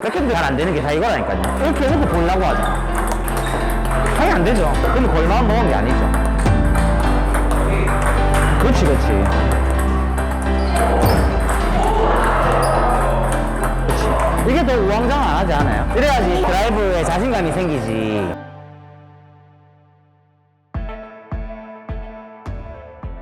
그렇게도 잘안 되는 게 다 이거라니까요. 이렇게 해놓고 보려고 하잖아. 당연히 안 되죠. 근데 골만 먹은 게 아니죠. 그렇지, 그렇지. 그렇지. 이게 더 우왕좌왕 안 하지 않아요? 이래야지 드라이브에 자신감이 생기지.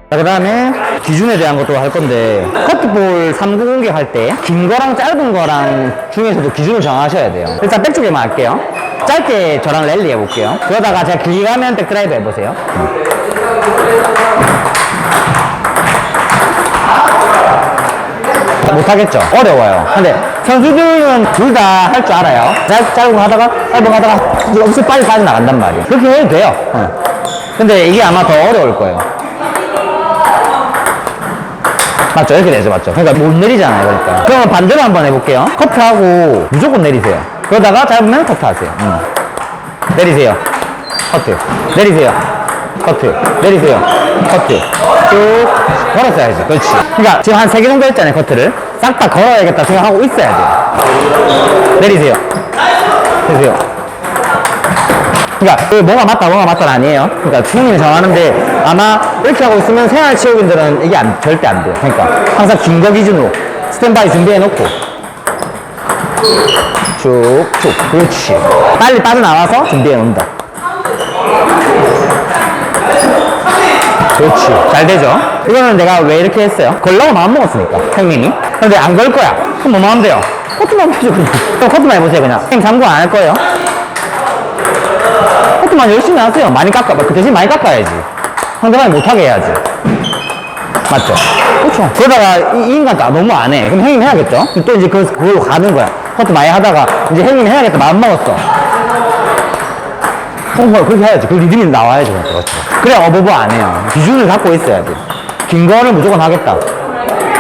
자, 그 다음에 기준에 대한 것도 할 건데 커트볼 3구 공격할 때 긴 거랑 짧은 거랑 중에서도 기준을 정하셔야 돼요 일단 백 쪽에만 할게요 짧게 저랑 랠리 해볼게요 그러다가 제가 길게 가면 백드라이브 해보세요 못하겠죠? 어려워요. 근데 선수들은 둘 다 할 줄 알아요. 짧, 짧은 거 하다가, 짧은 거 하다가, 엄청 빨리 빠져나간단 말이에요. 그렇게 해도 돼요. 어. 근데 이게 아마 더 어려울 거예요. 맞죠? 이렇게 되죠, 맞죠? 그러니까 못 내리잖아요, 그러니까. 그러면 반대로 한번 해볼게요. 커트하고 무조건 내리세요. 그러다가 짧으면 커트하세요. 음. 내리세요. 커트. 내리세요. 커트. 내리세요. 커트. 쭉 걸었어야지. 그렇지. 그러니까 지금 한 세 개 정도 했잖아요, 커트를. 싹 다 걸어야겠다 생각하고 있어야 돼요. 내리세요. 내리세요. 그러니까 그 뭐가 맞다 뭐가 맞다 아니에요. 그러니까 승님이 정하는데 아마 이렇게 하고 있으면 생활 체육인들은 이게 안- 절대 안 돼요. 그러니까 항상 긴 거 기준으로 스탠바이 준비해 놓고 쭉쭉 그렇지. 빨리 빠져나와서 준비해 놓는다. 그렇지. 잘 되죠? 이거는 내가 왜 이렇게 했어요? 걸라고 마음 먹었으니까, 형님이. 근데 안 걸 거야. 그럼 뭐 마음 돼요? 커트만 해줘, 그냥. 커트만 해보세요, 그냥. 형님 참고 안할 거예요? 커트만 열심히 하세요. 많이 깎아. 그 대신 많이 깎아야지. 상대방이 못하게 해야지. 맞죠? 그렇죠. 그러다가 이, 이 인간 또 너무 안 해. 그럼 형님 해야겠죠? 또 이제 그, 그걸로 가는 거야. 커트 많이 하다가 이제 형님 해야겠다. 마음 먹었어. 홍보 그렇게 해야지. 그 리듬이 나와야지. 그렇죠. 그래 어버버 안 해요. 기준을 갖고 있어야 돼. 긴 거는 무조건 하겠다.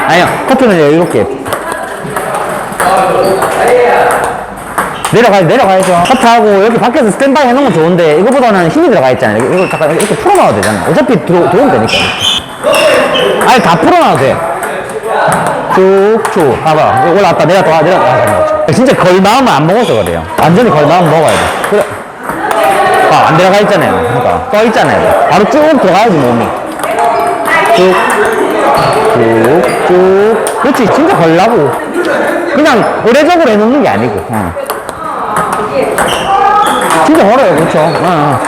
아니요. 커트는 여유롭게. 내려가야 내려가야죠. 커트하고 여기 밖에서 스탠바이 해놓은 건 좋은데 이거보다는 힘이 들어가 있잖아요. 이거 잠깐 이렇게 풀어놔도 되잖아. 어차피 들어, 들어오면 되니까. 아니 다 풀어놔도 돼. 쭉 쭉 봐봐. 올라왔다 내려왔다 내려왔다. 진짜 걸 마음을 안 먹어서 그래요. 완전히 걸 마음 먹어야 돼. 그래. 아, 안 들어가 있잖아요. 그러니까 떠 있잖아요. 바로 쭉 들어가야지 몸이. 쭉, 쭉, 쭉. 그렇지, 진짜 걸라고. 그냥 의례적으로 해놓는 게 아니고. 어. 진짜 걸어요, 그렇죠. 어, 어.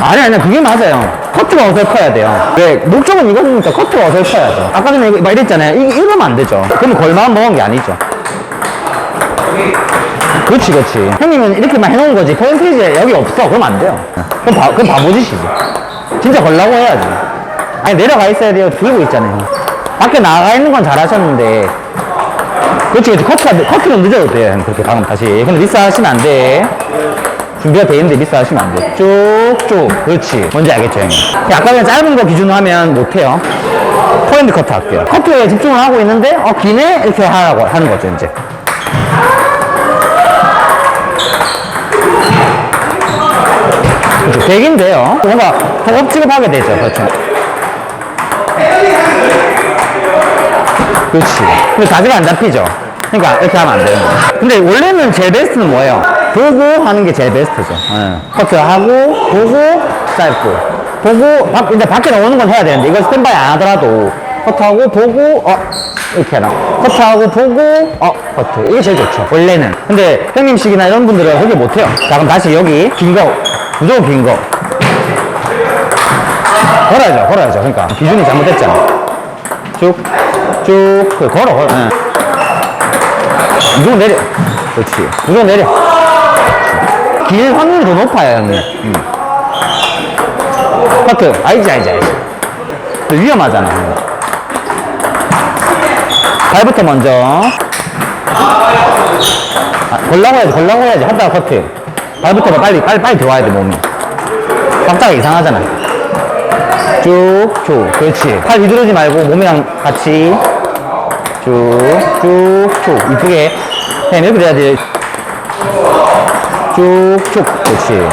아니, 아니, 그게 맞아요. 커트가 어설퍼야 돼요. 왜? 목적은 이거니까 커트가 어설퍼야죠. 아까 전에 이거 막 이랬잖아요. 이, 이러면 안 되죠. 그러면 걸만 먹은 게 아니죠. 그렇지, 그렇지. 형님은 이렇게만 해놓은 거지. 퍼센테이지에 여기 없어. 그럼 안 돼요. 그럼, 바, 그럼 바보짓이지. 진짜 걸라고 해야지. 아니, 내려가 있어야 돼요. 들고 있잖아요. 밖에 나가 있는 건 잘하셨는데. 그렇지, 그렇지. 커트가, 커트는 늦어도. 형. 그렇게 방금 다시. 근데 미스 하시면 안 돼. 준비가 돼 있는데 미스 하시면 안 돼. 쭉 쭉. 그렇지. 뭔지 알겠죠, 형님? 아까 그냥 짧은 거 기준으로 하면 못해요. 포핸드 커트 할게요. 커트에 집중을 하고 있는데, 어, 기네? 이렇게 하라고 하는 거죠, 이제. 그렇죠. 돼요. 뭔가 허겁지겁하게 되죠. 그렇죠. 그렇지. 근데 자세가 안 잡히죠. 그러니까 이렇게 하면 안 거예요. 근데 원래는 제일 베스트는 뭐예요? 보고 하는 게 제일 베스트죠. 예. 커트하고, 보고, 짧고. 보고, 밖, 근데 밖에 나오는 건 해야 되는데, 이거 스탠바이 안 하더라도, 커트하고, 보고, 어, 이렇게 하나. 커트하고, 보고, 어, 커트. 이게 제일 좋죠. 원래는. 근데 형님식이나 이런 분들은 그렇게 못해요. 자, 그럼 다시 여기, 긴 거. 무조건 긴 거. 걸어야죠, 걸어야죠. 그러니까 기준이 잘못됐잖아. 쭉, 쭉, 그래, 걸어, 걸어. 예. 무조건 내려. 그렇지. 무조건 내려. 길 확률이 더 높아요, 형님. 음. 커트. 알지, 알지, 알지. 근데 위험하잖아. 형님. 발부터 먼저. 아, 걸라고 해야지, 걸라고 해야지. 하다가 커트. 발부터 봐, 빨리, 빨리, 빨리 들어와야 돼, 몸이. 깜짝이 이상하잖아. 쭉, 쭉. 그렇지. 팔 휘두르지 말고 몸이랑 같이 쭉쭉쭉 이쁘게 펜을 그려야지 쭉쭉. 그렇지.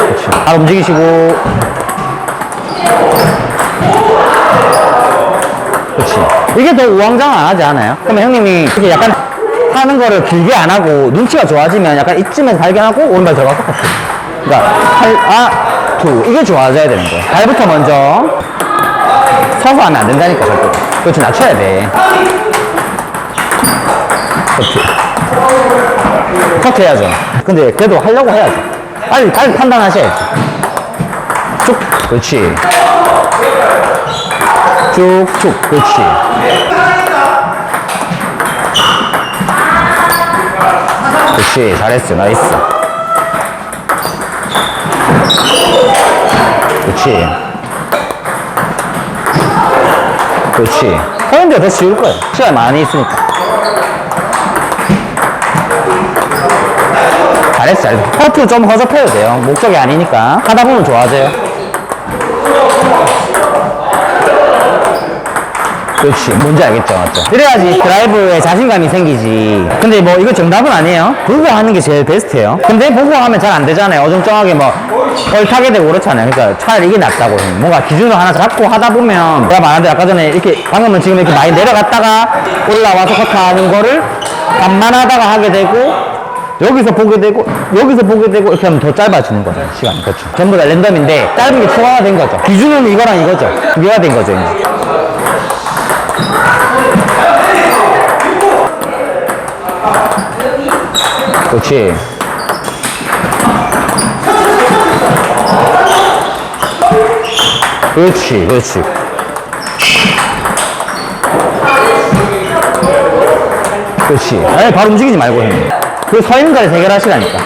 그렇지. 발 움직이시고. 그렇지. 이게 더 우왕좌왕 안 하지 않아요? 그러면 형님이 이렇게 약간 하는 거를 길게 안 하고 눈치가 좋아지면 약간 이쯤에서 발견하고 오른발 들어가서 그러니까 팔, 아 투 이게 좋아져야 되는 거예요. 발부터 먼저 서서 하면 안 된다니까 절대. 그렇지 낮춰야 돼. 그렇지. 커트 해야죠. 근데 그래도 하려고 해야죠. 빨리 빨리 판단하셔야지. 쭉, 그렇지. 쭉쭉, 그렇지. 그렇지, 잘했어, 나이스. 그렇지. 그렇지. 하는 데더 쉬울 거예요. 시간 많이 있으니까. 잘했어, 잘했어. 커트 좀 허접해도 돼요. 목적이 아니니까. 하다 보면 좋아져요. 그렇지. 뭔지 알겠죠? 맞죠? 그래야지 드라이브에 자신감이 생기지. 근데 뭐 이거 정답은 아니에요. 보고 하는 게 제일 베스트예요. 근데 보고 하면 잘 안 되잖아요. 어정쩡하게 뭐 얼타게 되고 그렇잖아요. 그러니까 차라리 이게 낫다고. 뭔가 기준을 하나 잡고 하다 보면 내가 말한 대로 아까 전에 이렇게 방금은 지금 이렇게 많이 내려갔다가 올라와서 커트하는 거를 반만하다가 하게 되고 여기서 보게 되고 여기서 보게 되고 이렇게 하면 더 짧아지는 거죠 시간이 그렇죠 전부 다 랜덤인데 짧은 게 추가가 된 거죠 기준은 이거랑 이거죠 두 개가 된 거죠 이제. 그렇지 그렇지 그렇지. 그렇지. 아니 바로 움직이지 말고 형님. 그 서인가를 해결하시라니까.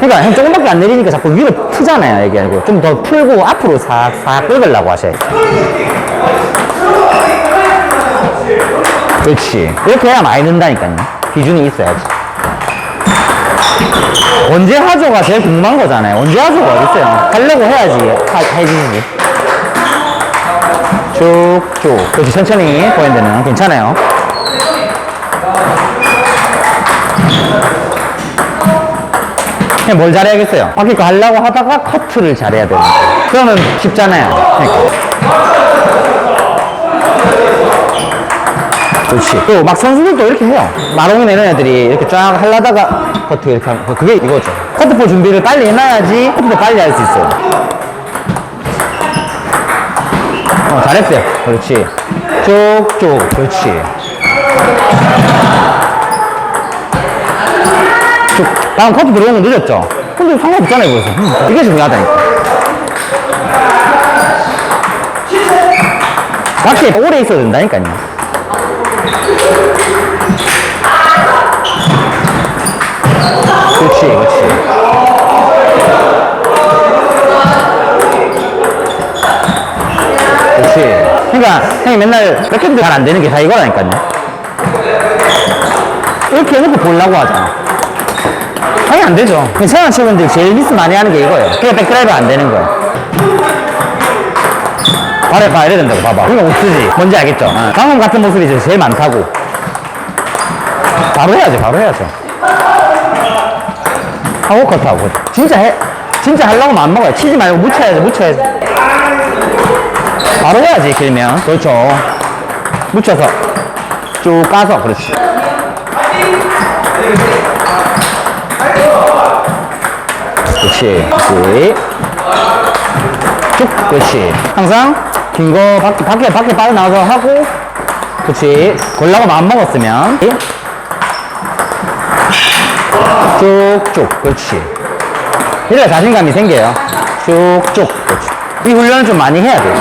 그러니까 형 조금밖에 안 내리니까 자꾸 위로 푸잖아요 이게 아니고. 좀 더 풀고 앞으로 싹 싹 끌으려고 하셔야지 그렇지. 이렇게 해야 많이 는다니까요. 기준이 있어야지 언제 하죠가 제일 궁금한 거잖아요. 언제 하죠가 어딨어요? 하려고 해야지. 하, 해지지. 쭉쭉. 그렇지 천천히 포핸드는. 괜찮아요. 뭘 잘해야겠어요? 바퀴 거 하려고 하다가 커트를 잘해야 돼요 그러면 쉽잖아요. 그러니까. 그렇지. 또 막 선수들도 이렇게 해요. 마롱이나 이런 애들이 이렇게 쫙 하려다가 커트 이렇게 하면 그게 이거죠. 커트볼 준비를 빨리 해놔야지 커트도 빨리 할 수 있어요. 어, 잘했어요. 그렇지. 쭉쭉. 그렇지. 쭉. 다음 커트 들어오는 거 늦었죠? 근데 상관없잖아요, 그래서. 음, 이게 중요하다니까. 밖에 오래 있어야 된다니까요. 그렇지, 그렇지. 그러니까 형이 맨날 백핸드 잘 안 되는 게 다 이거라니까요. 이렇게 해놓고 보려고 하잖아. 아니 안 되죠. 세상 친구들 제일 미스 많이 하는 게 이거예요. 그게 백드라이브 안 되는 거예요. 발에 봐 이래야 된다고 봐봐. 이거 못 쓰지. 뭔지 알겠죠? 어. 방금 같은 모습이 제일 많다고. 바로 해야지, 바로 해야죠. 하고 컷하고. 진짜 해, 진짜 하려고 마음 먹어요. 치지 말고 묻혀야지, 묻혀야지. 바로 해야지, 길면. 그렇죠. 묻혀서. 쭉 까서, 그렇지. 그렇지. 그렇지. 쭉, 그렇지. 항상 긴 거 밖에, 밖에, 밖에 빠져나가서 하고, 그렇지. 걸라고 마음 먹었으면, 쭉쭉, 그렇지. 이래야 자신감이 생겨요. 쭉쭉, 그렇지. 이 훈련을 좀 많이 해야 돼요.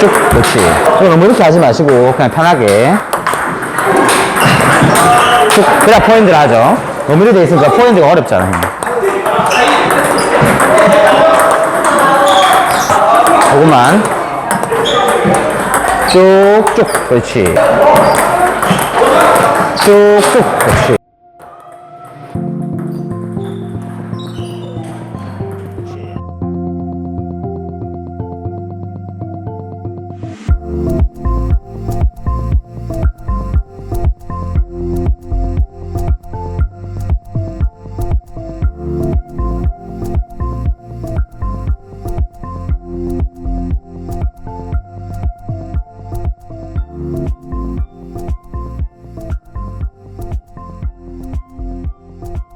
쭉, 그렇지. 너무 이렇게 하지 마시고, 그냥 편하게. 쭉, 그래야 포인트를 하죠. 너무 이렇게 돼 있으니까 포인트가 어렵잖아요. 조금만. 쭉쭉, 그렇지. 쭉쭉, 그렇지.